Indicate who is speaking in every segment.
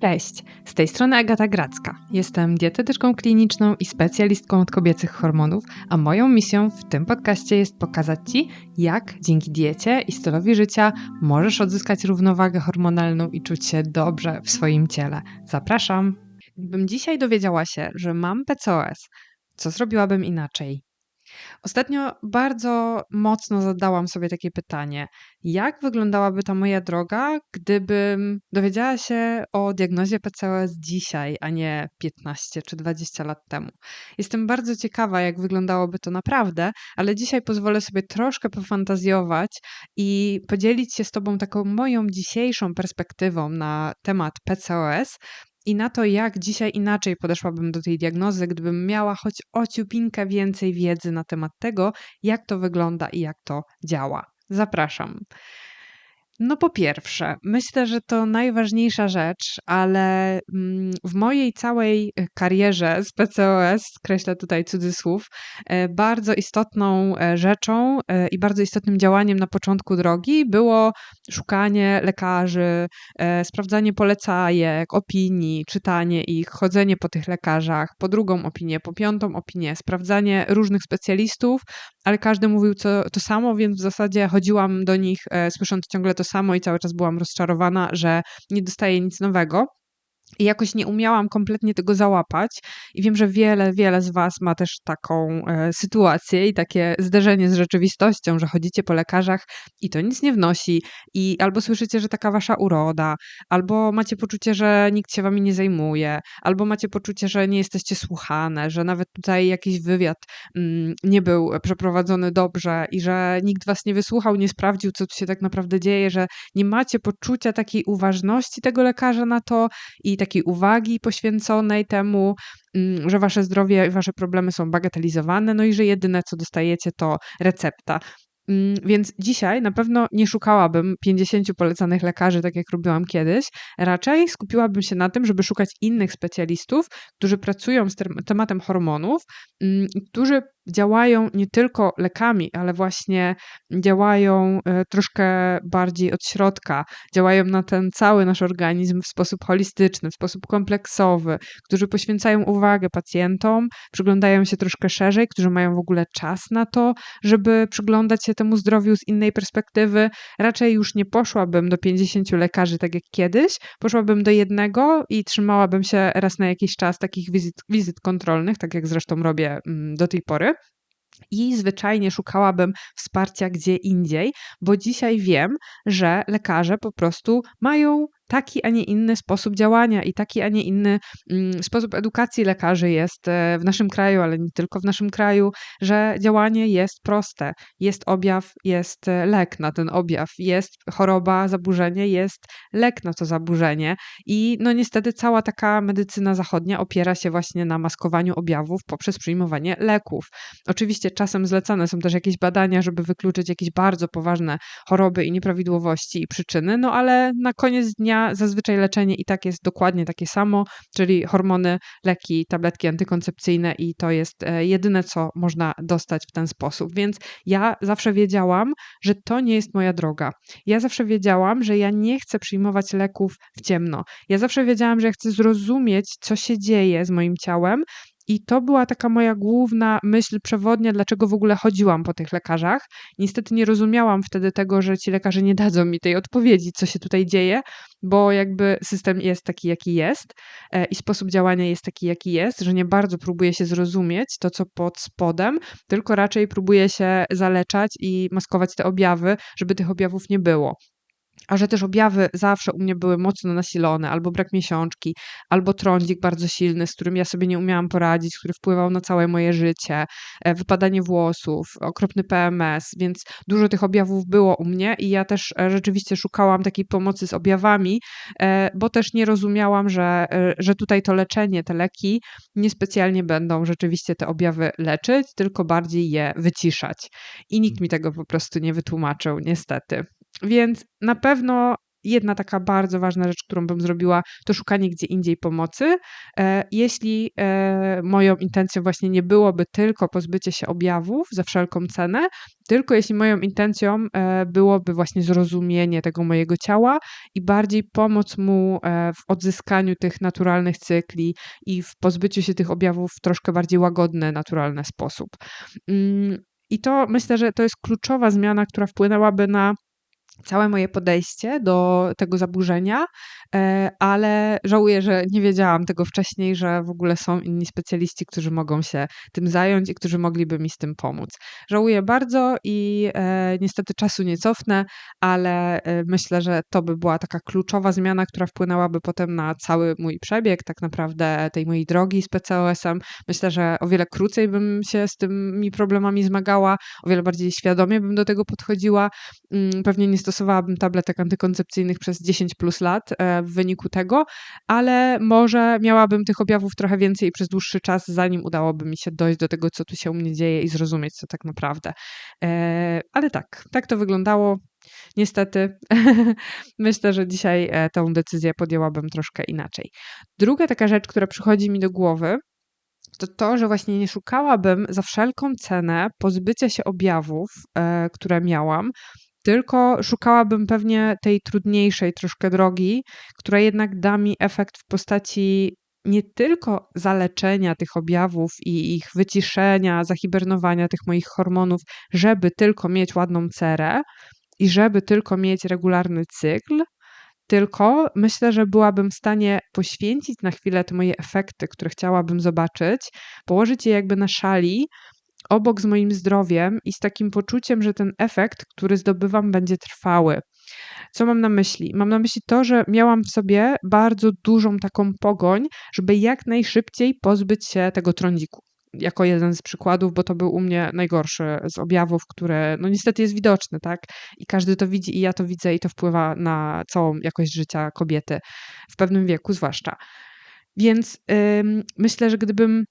Speaker 1: Cześć, z tej strony Agata Gracka. Jestem dietetyczką kliniczną i specjalistką od kobiecych hormonów, a moją misją w tym podcaście jest pokazać Ci, jak dzięki diecie i stylowi życia możesz odzyskać równowagę hormonalną i czuć się dobrze w swoim ciele. Zapraszam! Gdybym dzisiaj dowiedziała się, że mam PCOS, co zrobiłabym inaczej? Ostatnio bardzo mocno zadałam sobie takie pytanie: jak wyglądałaby ta moja droga, gdybym dowiedziała się o diagnozie PCOS dzisiaj, a nie 15 czy 20 lat temu? Jestem bardzo ciekawa, jak wyglądałoby to naprawdę, ale dzisiaj pozwolę sobie troszkę pofantazjować i podzielić się z Tobą taką moją dzisiejszą perspektywą na temat PCOS, i na to, jak dzisiaj inaczej podeszłabym do tej diagnozy, gdybym miała choć ociupinkę więcej wiedzy na temat tego, jak to wygląda i jak to działa. Zapraszam. No po pierwsze, myślę, że to najważniejsza rzecz, ale mm, w mojej całej e, karierze z PCOS, skreślę tutaj cudzysłów, e, bardzo istotną e, rzeczą i bardzo istotnym działaniem na początku drogi było szukanie lekarzy, sprawdzanie polecajek, opinii, czytanie ich, chodzenie po tych lekarzach, po drugą opinię, po piątą opinię, sprawdzanie różnych specjalistów, ale każdy mówił to samo, więc w zasadzie chodziłam do nich słysząc ciągle to samo i cały czas byłam rozczarowana, że nie dostaję nic nowego. I jakoś nie umiałam kompletnie tego załapać. I wiem, że wiele, wiele z Was ma też taką e, sytuację i takie zderzenie z rzeczywistością, że chodzicie po lekarzach i to nic nie wnosi, i albo słyszycie, że taka Wasza uroda, albo macie poczucie, że nikt się Wami nie zajmuje, albo macie poczucie, że nie jesteście słuchane, że nawet tutaj jakiś wywiad mm, nie był przeprowadzony dobrze i że nikt Was nie wysłuchał, nie sprawdził, co tu się tak naprawdę dzieje, że nie macie poczucia takiej uważności tego lekarza na to i takiej uwagi poświęconej temu, mm, że wasze zdrowie i wasze problemy są bagatelizowane, no i że jedyne co dostajecie to recepta. Mm, więc dzisiaj na pewno nie szukałabym 50 polecanych lekarzy, tak jak robiłam kiedyś. Raczej skupiłabym się na tym, żeby szukać innych specjalistów, którzy pracują z tematem hormonów, mm, którzy działają nie tylko lekami, ale właśnie działają e, troszkę bardziej od środka, działają na ten cały nasz organizm w sposób holistyczny, w sposób kompleksowy, którzy poświęcają uwagę pacjentom, przyglądają się troszkę szerzej, którzy mają w ogóle czas na to, żeby przyglądać się temu zdrowiu z innej perspektywy. Raczej już nie poszłabym do 50 lekarzy tak jak kiedyś, poszłabym do jednego i trzymałabym się raz na jakiś czas takich wizyt, wizyt kontrolnych, tak jak zresztą robię mm, do tej pory i zwyczajnie szukałabym wsparcia gdzie indziej, bo dzisiaj wiem, że lekarze po prostu mają taki, a nie inny sposób działania i taki, a nie inny mm, sposób edukacji lekarzy jest e, w naszym kraju, ale nie tylko w naszym kraju, że działanie jest proste. Jest objaw, jest e, lek na ten objaw, jest choroba, zaburzenie, jest lek na to zaburzenie. I no niestety cała taka medycyna zachodnia opiera się właśnie na maskowaniu objawów poprzez przyjmowanie leków. Oczywiście czasem zlecane są też jakieś badania, żeby wykluczyć jakieś bardzo poważne choroby i nieprawidłowości i przyczyny, no ale na koniec dnia zazwyczaj leczenie i tak jest dokładnie takie samo, czyli hormony, leki, tabletki antykoncepcyjne i to jest e, jedyne, co można dostać w ten sposób. Więc ja zawsze wiedziałam, że to nie jest moja droga. Ja zawsze wiedziałam, że ja nie chcę przyjmować leków w ciemno. Ja zawsze wiedziałam, że ja chcę zrozumieć, co się dzieje z moim ciałem, i to była taka moja główna myśl przewodnia, dlaczego w ogóle chodziłam po tych lekarzach. Niestety nie rozumiałam wtedy tego, że ci lekarze nie dadzą mi tej odpowiedzi, co się tutaj dzieje, bo jakby system jest taki, jaki jest e, i sposób działania jest taki, jaki jest, że nie bardzo próbuje się zrozumieć to, co pod spodem, tylko raczej próbuje się zaleczać i maskować te objawy, żeby tych objawów nie było a że też objawy zawsze u mnie były mocno nasilone, albo brak miesiączki, albo trądzik bardzo silny, z którym ja sobie nie umiałam poradzić, który wpływał na całe moje życie, e, wypadanie włosów, okropny PMS, więc dużo tych objawów było u mnie i ja też e, rzeczywiście szukałam takiej pomocy z objawami, e, bo też nie rozumiałam, że, że tutaj to leczenie, te leki niespecjalnie będą rzeczywiście te objawy leczyć, tylko bardziej je wyciszać. I nikt mi tego po prostu nie wytłumaczył, niestety. Więc na pewno jedna taka bardzo ważna rzecz, którą bym zrobiła, to szukanie gdzie indziej pomocy. E, jeśli e, moją intencją właśnie nie byłoby tylko pozbycie się objawów za wszelką cenę, tylko jeśli moją intencją e, byłoby właśnie zrozumienie tego mojego ciała i bardziej pomoc mu w odzyskaniu tych naturalnych cykli i w pozbyciu się tych objawów w troszkę bardziej łagodny, naturalny sposób. Mm, I to myślę, że to jest kluczowa zmiana, która wpłynęłaby na całe moje podejście do tego zaburzenia, e, ale żałuję, że nie wiedziałam tego wcześniej, że w ogóle są inni specjaliści, którzy mogą się tym zająć i którzy mogliby mi z tym pomóc. Żałuję bardzo i e, niestety czasu nie cofnę, ale e, myślę, że to by była taka kluczowa zmiana, która wpłynęłaby potem na cały mój przebieg, tak naprawdę tej mojej drogi z PCOS-em. Myślę, że o wiele krócej bym się z tymi problemami zmagała, o wiele bardziej świadomie bym do tego podchodziła. Mm, pewnie nie stosowałabym tabletek antykoncepcyjnych przez 10 plus lat e, w wyniku tego, ale może miałabym tych objawów trochę więcej przez dłuższy czas, zanim udałoby mi się dojść do tego, co tu się u mnie dzieje i zrozumieć, co tak naprawdę. E, ale tak, tak to wyglądało. Niestety, myślę, że dzisiaj e, tą decyzję podjęłabym troszkę inaczej. Druga taka rzecz, która przychodzi mi do głowy, to to, że właśnie nie szukałabym za wszelką cenę pozbycia się objawów, które miałam, tylko szukałabym pewnie tej trudniejszej troszkę drogi, która jednak da mi efekt w postaci nie tylko zaleczenia tych objawów i ich wyciszenia, zahibernowania tych moich hormonów, żeby tylko mieć ładną cerę i żeby tylko mieć regularny cykl, tylko myślę, że byłabym w stanie poświęcić na chwilę te moje efekty, które chciałabym zobaczyć, położyć je jakby na szali, obok z moim zdrowiem i z takim poczuciem, że ten efekt, który zdobywam, będzie trwały. Co mam na myśli? Mam na myśli to, że miałam w sobie bardzo dużą taką pogoń, żeby jak najszybciej pozbyć się tego trądziku. Jako jeden z przykładów, bo to był u mnie najgorszy z objawów, które no niestety jest widoczny, tak? I każdy to widzi, i ja to widzę, i to wpływa na całą jakość życia kobiety w pewnym wieku, zwłaszcza. Więc yy, myślę, że gdybym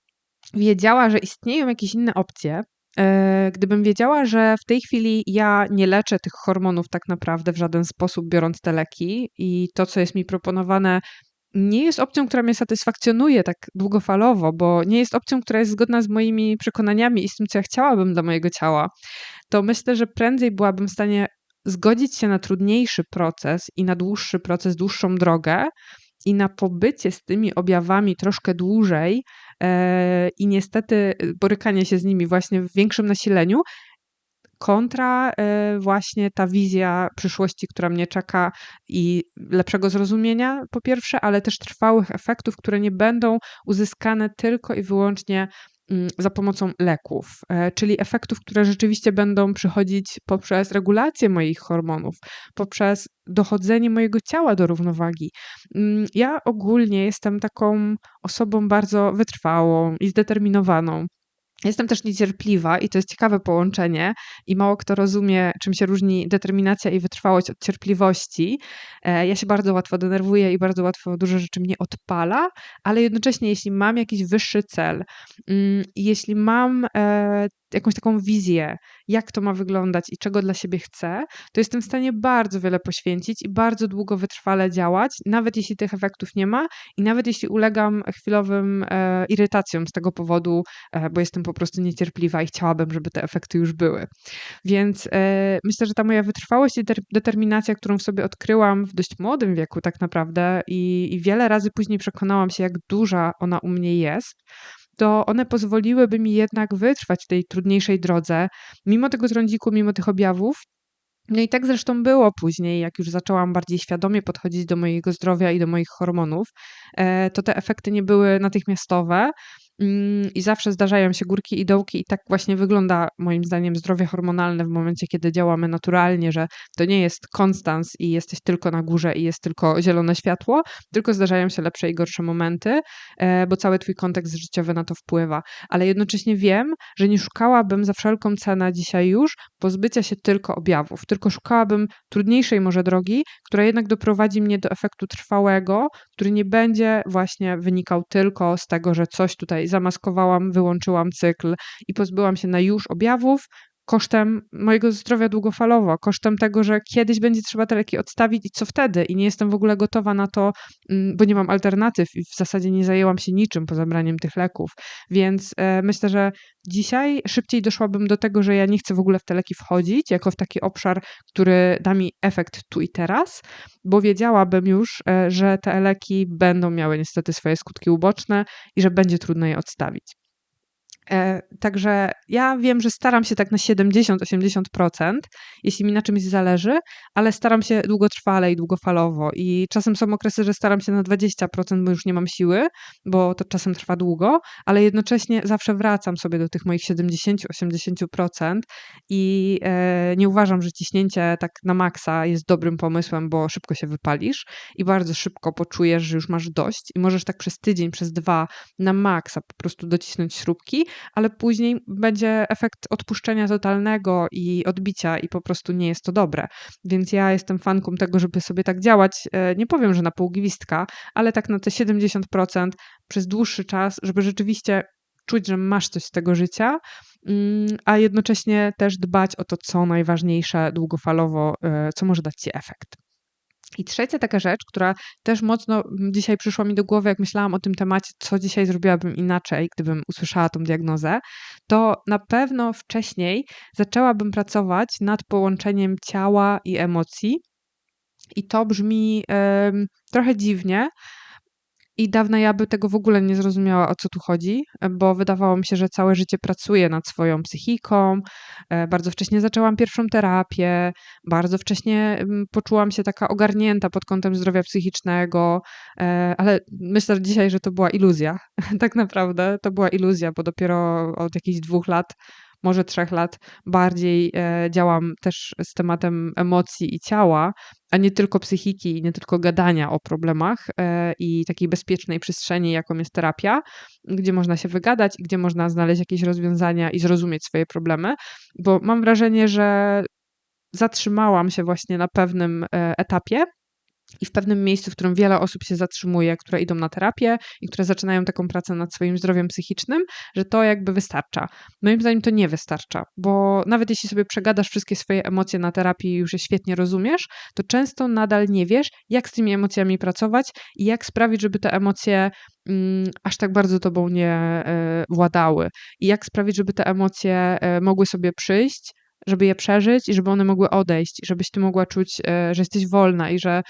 Speaker 1: wiedziała, że istnieją jakieś inne opcje, e, gdybym wiedziała, że w tej chwili ja nie leczę tych hormonów tak naprawdę w żaden sposób, biorąc te leki, i to, co jest mi proponowane, nie jest opcją, która mnie satysfakcjonuje tak długofalowo, bo nie jest opcją, która jest zgodna z moimi przekonaniami i z tym, co ja chciałabym dla mojego ciała, to myślę, że prędzej byłabym w stanie zgodzić się na trudniejszy proces i na dłuższy proces, dłuższą drogę i na pobycie z tymi objawami troszkę dłużej, E, i niestety borykanie się z nimi właśnie w większym nasileniu, kontra e, właśnie ta wizja przyszłości, która mnie czeka i lepszego zrozumienia po pierwsze, ale też trwałych efektów, które nie będą uzyskane tylko i wyłącznie za pomocą leków, e, czyli efektów, które rzeczywiście będą przychodzić poprzez regulację moich hormonów, poprzez dochodzenie mojego ciała do równowagi. Mm, ja ogólnie jestem taką osobą bardzo wytrwałą i zdeterminowaną. Jestem też niecierpliwa i to jest ciekawe połączenie i mało kto rozumie, czym się różni determinacja i wytrwałość od cierpliwości. E, ja się bardzo łatwo denerwuję i bardzo łatwo dużo rzeczy mnie odpala, ale jednocześnie jeśli mam jakiś wyższy cel, mm, jeśli mam e, jakąś taką wizję, jak to ma wyglądać i czego dla siebie chcę, to jestem w stanie bardzo wiele poświęcić i bardzo długo wytrwale działać, nawet jeśli tych efektów nie ma i nawet jeśli ulegam chwilowym e, irytacjom z tego powodu, e, bo jestem po prostu niecierpliwa i chciałabym, żeby te efekty już były. Więc e, myślę, że ta moja wytrwałość i determinacja, którą w sobie odkryłam w dość młodym wieku tak naprawdę i, i wiele razy później przekonałam się, jak duża ona u mnie jest, to one pozwoliłyby mi jednak wytrwać tej trudniejszej drodze, mimo tego trądziku, mimo tych objawów. No i tak zresztą było później, jak już zaczęłam bardziej świadomie podchodzić do mojego zdrowia i do moich hormonów, e, to te efekty nie były natychmiastowe, I zawsze zdarzają się górki i dołki, i tak właśnie wygląda moim zdaniem zdrowie hormonalne w momencie, kiedy działamy naturalnie, że to nie jest konstans i jesteś tylko na górze i jest tylko zielone światło, tylko zdarzają się lepsze i gorsze momenty, e, bo cały Twój kontekst życiowy na to wpływa. Ale jednocześnie wiem, że nie szukałabym za wszelką cenę dzisiaj już pozbycia się tylko objawów, tylko szukałabym trudniejszej może drogi, która jednak doprowadzi mnie do efektu trwałego, który nie będzie właśnie wynikał tylko z tego, że coś tutaj zamaskowałam, wyłączyłam cykl i pozbyłam się na już objawów, kosztem mojego zdrowia długofalowo, kosztem tego, że kiedyś będzie trzeba te leki odstawić i co wtedy? I nie jestem w ogóle gotowa na to, mm, bo nie mam alternatyw i w zasadzie nie zajęłam się niczym po zabraniem tych leków. Więc e, myślę, że dzisiaj szybciej doszłabym do tego, że ja nie chcę w ogóle w te leki wchodzić, jako w taki obszar, który da mi efekt tu i teraz, bo wiedziałabym już, e, że te leki będą miały niestety swoje skutki uboczne i że będzie trudno je odstawić. E, także ja wiem, że staram się tak na 70-80%, jeśli mi na czymś zależy, ale staram się długotrwale i długofalowo. I czasem są okresy, że staram się na 20%, bo już nie mam siły, bo to czasem trwa długo, ale jednocześnie zawsze wracam sobie do tych moich 70-80% i e, nie uważam, że ciśnięcie tak na maksa jest dobrym pomysłem, bo szybko się wypalisz i bardzo szybko poczujesz, że już masz dość i możesz tak przez tydzień, przez dwa na maksa po prostu docisnąć śrubki, ale później będzie efekt odpuszczenia totalnego i odbicia i po prostu nie jest to dobre. Więc ja jestem fanką tego, żeby sobie tak działać, e, nie powiem, że na pół gwizdka, ale tak na te 70% przez dłuższy czas, żeby rzeczywiście czuć, że masz coś z tego życia, mm, a jednocześnie też dbać o to, co najważniejsze długofalowo, e, co może dać ci efekt. I trzecia taka rzecz, która też mocno dzisiaj przyszła mi do głowy, jak myślałam o tym temacie, co dzisiaj zrobiłabym inaczej, gdybym usłyszała tą diagnozę, to na pewno wcześniej zaczęłabym pracować nad połączeniem ciała i emocji. I to brzmi trochę dziwnie, i dawna ja by tego w ogóle nie zrozumiała, o co tu chodzi, bo wydawało mi się, że całe życie pracuję nad swoją psychiką. E, bardzo wcześnie zaczęłam pierwszą terapię, bardzo wcześnie mm, poczułam się taka ogarnięta pod kątem zdrowia psychicznego, e, ale myślę dzisiaj, że to była iluzja. Tak naprawdę to była iluzja, bo dopiero od jakichś dwóch lat może trzech lat bardziej e, działam też z tematem emocji i ciała, a nie tylko psychiki nie tylko gadania o problemach e, i takiej bezpiecznej przestrzeni, jaką jest terapia, gdzie można się wygadać i gdzie można znaleźć jakieś rozwiązania i zrozumieć swoje problemy, bo mam wrażenie, że zatrzymałam się właśnie na pewnym e, etapie i w pewnym miejscu, w którym wiele osób się zatrzymuje, które idą na terapię i które zaczynają taką pracę nad swoim zdrowiem psychicznym, że to jakby wystarcza. Moim zdaniem to nie wystarcza, bo nawet jeśli sobie przegadasz wszystkie swoje emocje na terapii i już je świetnie rozumiesz, to często nadal nie wiesz, jak z tymi emocjami pracować i jak sprawić, żeby te emocje mm, aż tak bardzo tobą nie y, władały i jak sprawić, żeby te emocje y, mogły sobie przyjść żeby je przeżyć i żeby one mogły odejść, i żebyś ty mogła czuć, że jesteś wolna i że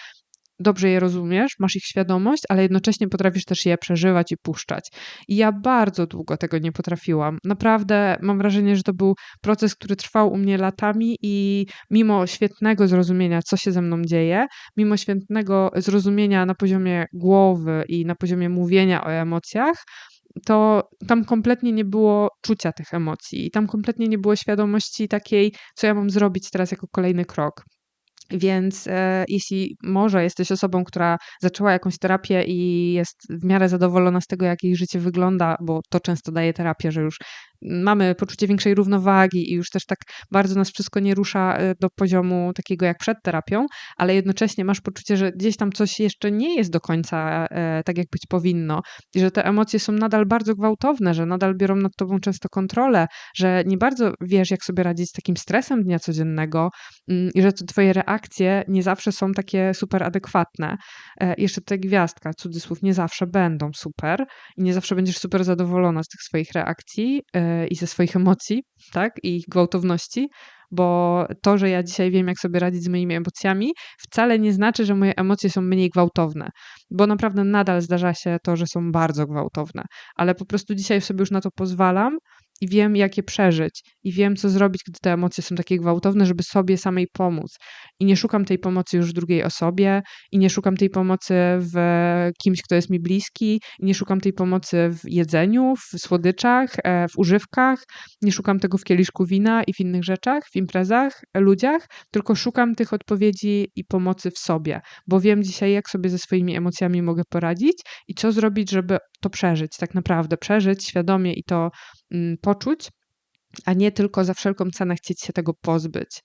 Speaker 1: dobrze je rozumiesz, masz ich świadomość, ale jednocześnie potrafisz też je przeżywać i puszczać. I ja bardzo długo tego nie potrafiłam. Naprawdę mam wrażenie, że to był proces, który trwał u mnie latami i mimo świetnego zrozumienia, co się ze mną dzieje, mimo świetnego zrozumienia na poziomie głowy i na poziomie mówienia o emocjach, to tam kompletnie nie było czucia tych emocji i tam kompletnie nie było świadomości takiej, co ja mam zrobić teraz jako kolejny krok. Więc e, jeśli może jesteś osobą, która zaczęła jakąś terapię i jest w miarę zadowolona z tego, jak jej życie wygląda, bo to często daje terapię, że już mamy poczucie większej równowagi i już też tak bardzo nas wszystko nie rusza e, do poziomu takiego jak przed terapią, ale jednocześnie masz poczucie, że gdzieś tam coś jeszcze nie jest do końca e, tak, jak być powinno i że te emocje są nadal bardzo gwałtowne, że nadal biorą nad tobą często kontrolę, że nie bardzo wiesz, jak sobie radzić z takim stresem dnia codziennego mm, i że twoje reakcje nie zawsze są takie super adekwatne. E, jeszcze tutaj gwiazdka, cudzysłów, nie zawsze będą super i nie zawsze będziesz super zadowolona z tych swoich reakcji, i ze swoich emocji, tak, i gwałtowności, bo to, że ja dzisiaj wiem, jak sobie radzić z moimi emocjami, wcale nie znaczy, że moje emocje są mniej gwałtowne, bo naprawdę nadal zdarza się to, że są bardzo gwałtowne, ale po prostu dzisiaj sobie już na to pozwalam i wiem, jak je przeżyć, i wiem, co zrobić, gdy te emocje są takie gwałtowne, żeby sobie samej pomóc. I nie szukam tej pomocy już w drugiej osobie, i nie szukam tej pomocy w kimś, kto jest mi bliski, i nie szukam tej pomocy w jedzeniu, w słodyczach, e, w używkach, nie szukam tego w kieliszku wina i w innych rzeczach, w imprezach, ludziach, tylko szukam tych odpowiedzi i pomocy w sobie, bo wiem dzisiaj, jak sobie ze swoimi emocjami mogę poradzić i co zrobić, żeby to przeżyć, tak naprawdę przeżyć świadomie i to mm, poczuć, a nie tylko za wszelką cenę chcieć się tego pozbyć.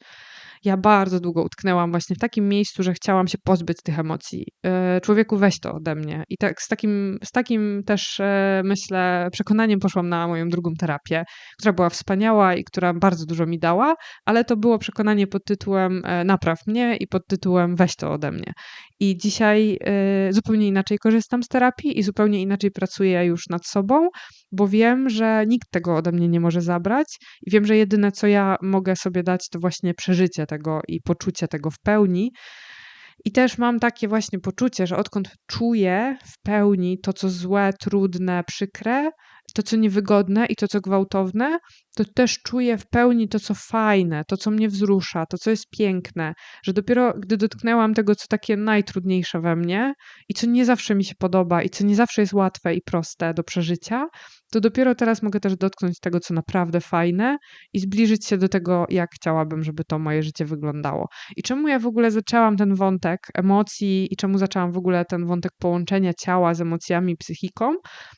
Speaker 1: Ja bardzo długo utknęłam właśnie w takim miejscu, że chciałam się pozbyć tych emocji. E, człowieku, weź to ode mnie. I tak z takim, z takim też, e, myślę, przekonaniem poszłam na moją drugą terapię, która była wspaniała i która bardzo dużo mi dała, ale to było przekonanie pod tytułem e, napraw mnie i pod tytułem weź to ode mnie. I dzisiaj zupełnie inaczej korzystam z terapii i zupełnie inaczej pracuję już nad sobą, bo wiem, że nikt tego ode mnie nie może zabrać i wiem, że jedyne co ja mogę sobie dać to właśnie przeżycie tego i poczucie tego w pełni. I też mam takie właśnie poczucie, że odkąd czuję w pełni to, co złe, trudne, przykre, to, co niewygodne i to, co gwałtowne, to też czuję w pełni to, co fajne, to, co mnie wzrusza, to, co jest piękne, że dopiero gdy dotknęłam tego, co takie najtrudniejsze we mnie i co nie zawsze mi się podoba i co nie zawsze jest łatwe i proste do przeżycia, to dopiero teraz mogę też dotknąć tego, co naprawdę fajne i zbliżyć się do tego, jak chciałabym, żeby to moje życie wyglądało. I czemu ja w ogóle zaczęłam ten wątek emocji i czemu zaczęłam w ogóle ten wątek połączenia ciała z emocjami, psychiką?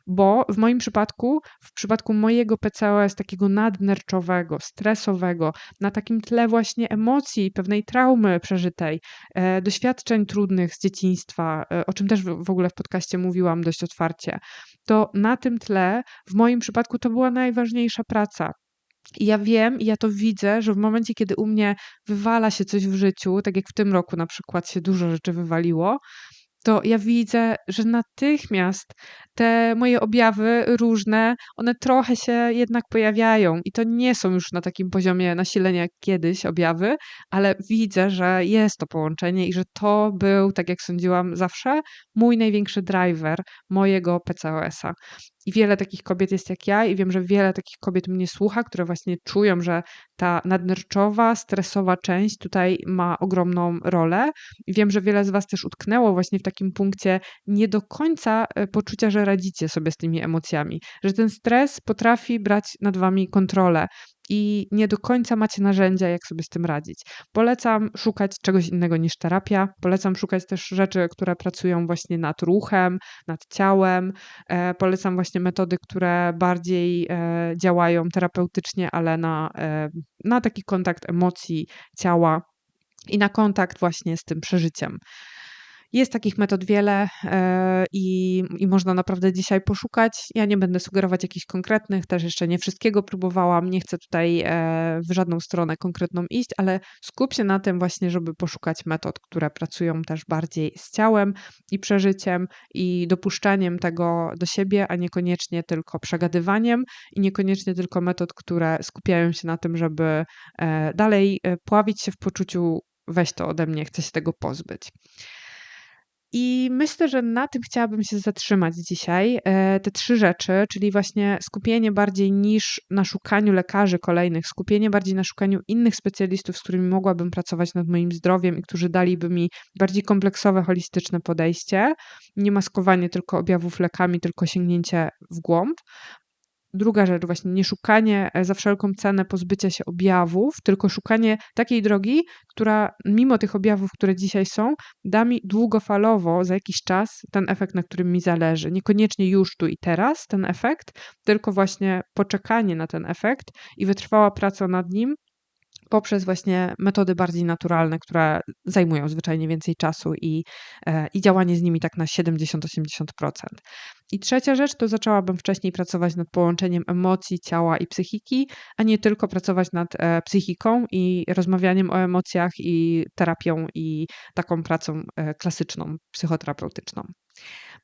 Speaker 1: Bo w moim przypadku, w przypadku mojego PCOS, takiego nadnerczowego, stresowego, na takim tle właśnie emocji, pewnej traumy przeżytej, e, doświadczeń trudnych z dzieciństwa, e, o czym też w ogóle w podcaście mówiłam dość otwarcie, to na tym tle w moim przypadku to była najważniejsza praca. I ja wiem, i ja to widzę, że w momencie, kiedy u mnie wywala się coś w życiu, tak jak w tym roku na przykład się dużo rzeczy wywaliło, to ja widzę, że natychmiast te moje objawy różne, one trochę się jednak pojawiają i to nie są już na takim poziomie nasilenia jak kiedyś objawy, ale widzę, że jest to połączenie i że to był, tak jak sądziłam zawsze, mój największy driver mojego PCOS-a. I wiele takich kobiet jest jak ja, i wiem, że wiele takich kobiet mnie słucha, które właśnie czują, że ta nadnerczowa, stresowa część tutaj ma ogromną rolę. I wiem, że wiele z Was też utknęło właśnie w takim punkcie nie do końca e, poczucia, że radzicie sobie z tymi emocjami, że ten stres potrafi brać nad Wami kontrolę i nie do końca macie narzędzia, jak sobie z tym radzić. Polecam szukać czegoś innego niż terapia. Polecam szukać też rzeczy, które pracują właśnie nad ruchem, nad ciałem. E, polecam właśnie metody, które bardziej e, działają terapeutycznie, ale na, na taki kontakt emocji, ciała i na kontakt właśnie z tym przeżyciem. Jest takich metod wiele e, i, i można naprawdę dzisiaj poszukać. Ja nie będę sugerować jakichś konkretnych, też jeszcze nie wszystkiego próbowałam, nie chcę tutaj e, w żadną stronę konkretną iść, ale skup się na tym właśnie, żeby poszukać metod, które pracują też bardziej z ciałem i przeżyciem i dopuszczaniem tego do siebie, a niekoniecznie tylko przegadywaniem i niekoniecznie tylko metod, które skupiają się na tym, żeby e, dalej pławić się w poczuciu weź to ode mnie, chcę się tego pozbyć. I myślę, że na tym chciałabym się zatrzymać dzisiaj. E, te trzy rzeczy, czyli właśnie skupienie bardziej niż na szukaniu lekarzy kolejnych, skupienie bardziej na szukaniu innych specjalistów, z którymi mogłabym pracować nad moim zdrowiem i którzy daliby mi bardziej kompleksowe, holistyczne podejście. Nie maskowanie tylko objawów lekami, tylko sięgnięcie w głąb. Druga rzecz, właśnie nie szukanie e, za wszelką cenę pozbycia się objawów, tylko szukanie takiej drogi, która mimo tych objawów, które dzisiaj są, da mi długofalowo za jakiś czas ten efekt, na którym mi zależy. Niekoniecznie już tu i teraz ten efekt, tylko właśnie poczekanie na ten efekt i wytrwała praca nad nim poprzez właśnie metody bardziej naturalne, które zajmują zwyczajnie więcej czasu i, e, i działanie z nimi tak na 70-80%. I trzecia rzecz to zaczęłabym wcześniej pracować nad połączeniem emocji, ciała i psychiki, a nie tylko pracować nad e, psychiką i rozmawianiem o emocjach i terapią i taką pracą e, klasyczną, psychoterapeutyczną.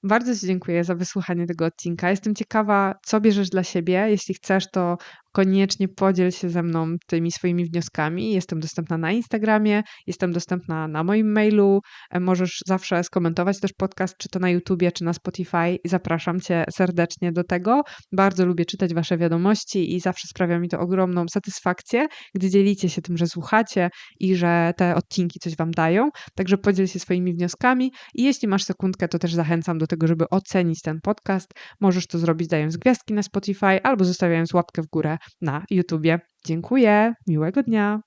Speaker 1: Bardzo Ci dziękuję za wysłuchanie tego odcinka. Jestem ciekawa, co bierzesz dla siebie. Jeśli chcesz, to koniecznie podziel się ze mną tymi swoimi wnioskami. Jestem dostępna na Instagramie, jestem dostępna na moim mailu. E, możesz zawsze skomentować też podcast, czy to na YouTubie, czy na Spotify. Zapraszam Cię serdecznie do tego. Bardzo lubię czytać Wasze wiadomości i zawsze sprawia mi to ogromną satysfakcję, gdy dzielicie się tym, że słuchacie i że te odcinki coś Wam dają. Także podziel się swoimi wnioskami i jeśli masz sekundkę, to też zachęcam do tego, żeby ocenić ten podcast. Możesz to zrobić dając gwiazdki na Spotify albo zostawiając łapkę w górę na YouTubie. Dziękuję, miłego dnia.